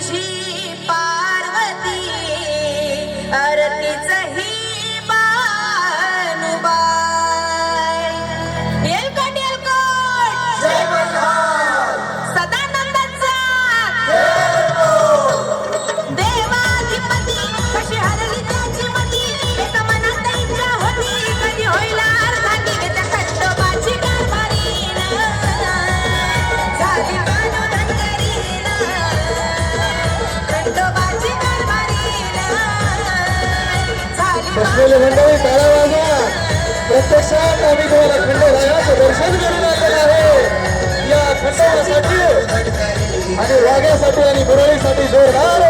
Jesus. म्हणजे मंडळी टाळा वाजा प्रत्यक्षात आम्ही तुम्हाला दर्शन करून आलेलं आहे. या खंडोबासाठी आणि वाघ्यासाठी आणि बुरळीसाठी जोरदार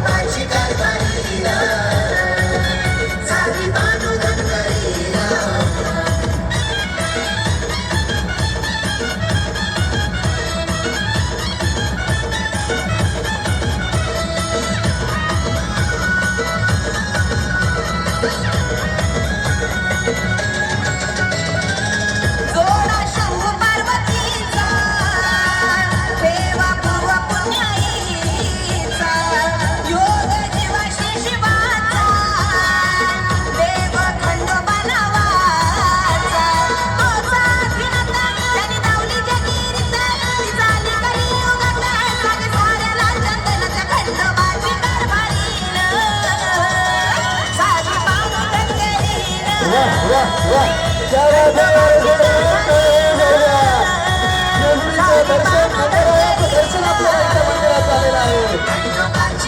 माझी कारभार दर्शन दर्शन आपल्या मंदिरात झालेलं आहे.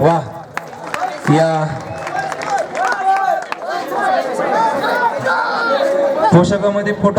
वा. या पोशाखामध्ये फोटो